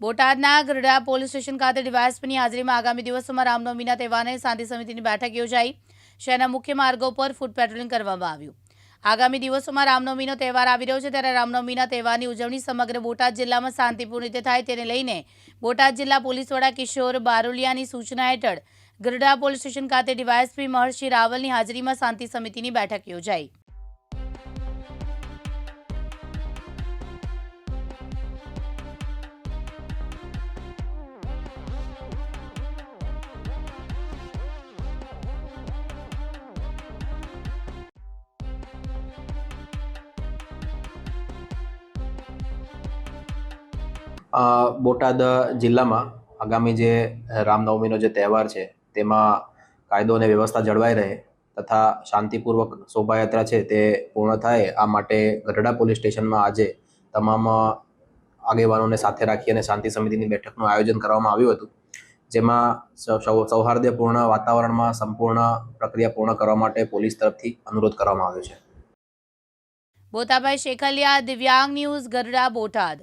બોટાદના ગરડા police station ખાતે ડીવાયએસપીની હાજરીમાં આગામી દિવસોમાં રામનવમીના તહેવારને શાંતિ સમિતિની બેઠક યોજાઈ. શહેરના મુખ્ય માર્ગો પર ફૂટ પેટ્રોલિંગ કરવામાં આવ્યું. આગામી દિવસોમાં રામનવમીનો તહેવાર આવી રહ્યો છે ત્યારે રામનવમીના તહેવારની ઉજવણી સમગ્ર બોટાદ જિલ્લામાં શાંતિપૂર્ણ રીતે થાય તેને લઈને બોટાદ જિલ્લા પોલીસ વડા કિશોર બારોલિયાની સૂચના હેઠળ ગરડા પોલીસ સ્ટેશન ખાતે ડીવાયએસપી મહર્ષિ રાવલની હાજરીમાં શાંતિ સમિતિની બેઠક યોજાઈ. બોટાદ જિલ્લામાં આગામી જે રામનવમીનો જે તહેવાર છે, તેમાં કાયદો અને વ્યવસ્થા જળવાઈ રહે તથા શાંતિપૂર્વક શોભાયાત્રા છે તે પૂર્ણ થાય, આ માટે ગઢડા પોલીસ સ્ટેશનમાં આજે તમામ આગેવાનોને સાથે રાખી અને શાંતિ સમિતિની બેઠકનું આયોજન કરવામાં આવ્યું હતું, જેમાં સૌહાર્દપૂર્ણ વાતાવરણમાં સંપૂર્ણ પ્રક્રિયા પૂર્ણ કરવા માટે પોલીસ તરફથી અનુરોધ કરવામાં આવ્યો છે. બોતાભાઈ શેખલિયા, દિવ્યાંગ ન્યૂઝ ગરડા બોટાદ.